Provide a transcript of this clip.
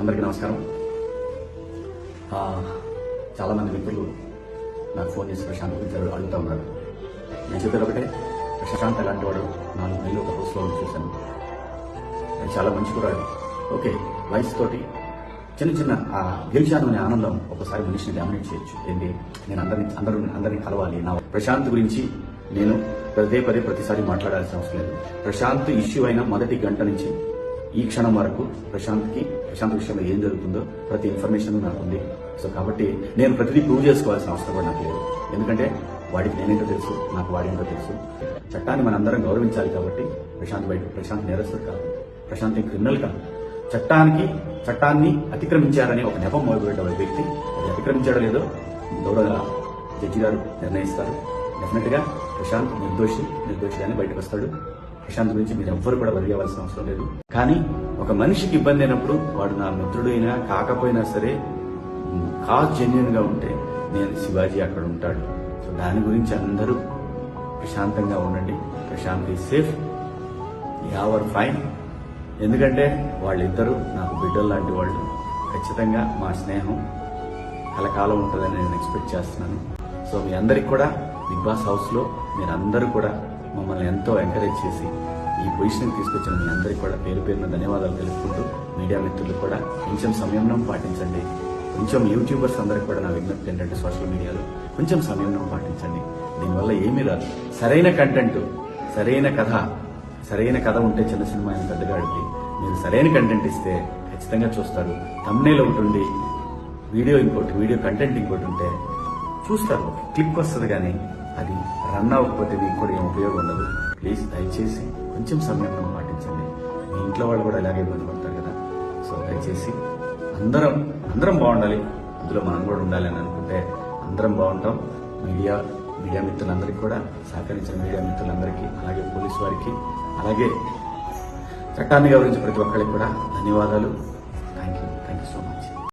అందరికీ నమస్కారం. ఆ, చాలామంది మిత్రులు నాకు ఫోన్ చేసి ప్రశాంత్ గురించి అడుగు- అడుగుతా ఉన్నారు. నేను చెప్పేది ఒకటే ప్రశాంత్ ఎలాంటి వాడు నాలుగు నెలలు ఒక హౌస్లో ఉండి చూశాను. అది చాలా మంచి కూడా ఓకే వయసు తోటి చిన్న చిన్న ఆ గెలిచాను అనే ఆనందం ఒకసారి మనిషిని డామినేట్ చేయొచ్చు. ఏంటి? నేను అందరిని అందరూ అందరినీ కలవాలి. నా ప్రశాంత్ గురించి నేను పదే పదే ప్రతిసారి మాట్లాడాల్సిన అవసరం లేదు. ప్రశాంత్ ఇష్యూ అయిన మొదటి గంట నుంచి ఈ క్షణం వరకు ప్రశాంత్కి ప్రశాంత్ విషయంలో ఏం జరుగుతుందో ప్రతి ఇన్ఫర్మేషన్ నాకు ఉంది సో కాబట్టి నేను ప్రతిదీ ప్రూవ్ చేసుకోవాల్సిన అవసరం కూడా నాకు లేదు. ఎందుకంటే వాడికి నేనేంటో తెలుసు నాకు వాడేంటో తెలుసు. చట్టాన్ని మనందరం గౌరవించాలి కాబట్టి ప్రశాంత్ బయట ప్రశాంత్ నేరస్తుడు కాదు. ప్రశాంత్ క్రిమినల్ కాదు. చట్టానికి చట్టాన్ని అతిక్రమించారని ఒక నెపం మొదలుపెట్టే వ్యక్తి అది అతిక్రమించాడో లేదో గౌరవ జడ్జి గారు నిర్ణయిస్తారు. డెఫినెట్గా ప్రశాంత్ నిర్దోషి నిర్దోషి అని బయటకు వస్తాడు. ప్రశాంత్ గురించి మీరు ఎవ్వరు కూడా వరి అవ్వాల్సిన అవసరం లేదు. కానీ ఒక మనిషికి ఇబ్బంది అయినప్పుడు వాడు నా మిత్రుడైనా కాకపోయినా సరే కాజ్ జెన్యున్గా ఉంటే నేను శివాజీ అక్కడ ఉంటాడు. సో దాని గురించి అందరూ ప్రశాంతంగా ఉండండి. Prashant is safe. Yawar fine. ఎందుకంటే వాళ్ళిద్దరూ నాకు బిడ్డలు లాంటి వాళ్ళు. ఖచ్చితంగా మా స్నేహం కలకాలం ఉంటుందని నేను ఎక్స్పెక్ట్ చేస్తున్నాను. సో మీ అందరికి కూడా బిగ్ బాస్ హౌస్లో మీరందరూ కూడా మమ్మల్ని ఎంతో ఎంకరేజ్ చేసి ఈ పొజిషన్ తీసుకొచ్చిన మీ అందరికి కూడా పేరు పేరున ధన్యవాదాలు తెలుపుకుంటూ మీడియా మిత్రులు కూడా కొంచెం సంయమనం పాటించండి. కొంచెం యూట్యూబర్స్ అందరికి కూడా నా విజ్ఞప్తి ఏంటంటే సోషల్ మీడియాలో కొంచెం సంయమనం పాటించండి. దీనివల్ల ఏమీ రాదు. సరైన కంటెంట్ సరైన కథ సరైన కథ ఉంటే చిన్న సినిమా అయిన పెద్దగా అడిగి మీరు సరైన కంటెంట్ ఇస్తే ఖచ్చితంగా చూస్తారు. తమ్నేలో ఒకటి ఉండి వీడియో ఇంకోటి వీడియో కంటెంట్ ఇంకోటి ఉంటే చూస్తారు. క్లిక్ వస్తుంది కానీ అది రన్ అవ్వకపోతే మీకు కూడా ఏం ఉపయోగం ఉండదు. ప్లీజ్ దయచేసి కొంచెం సమయం పాటించండి. మీ ఇంట్లో వాళ్ళు కూడా ఇలాగే ఇబ్బంది పడతారు కదా. సో దయచేసి అందరం అందరం బాగుండాలి. అందులో మనం కూడా ఉండాలి అని అనుకుంటే అందరం బాగుంటాం. మీడియా మీడియా మిత్రులందరికీ కూడా సహకరించిన మీడియా మిత్రులందరికీ అలాగే పోలీసు వారికి అలాగే చట్టాన్ని గౌరవించే ప్రతి ఒక్కరికి కూడా ధన్యవాదాలు. Thank you thank you so much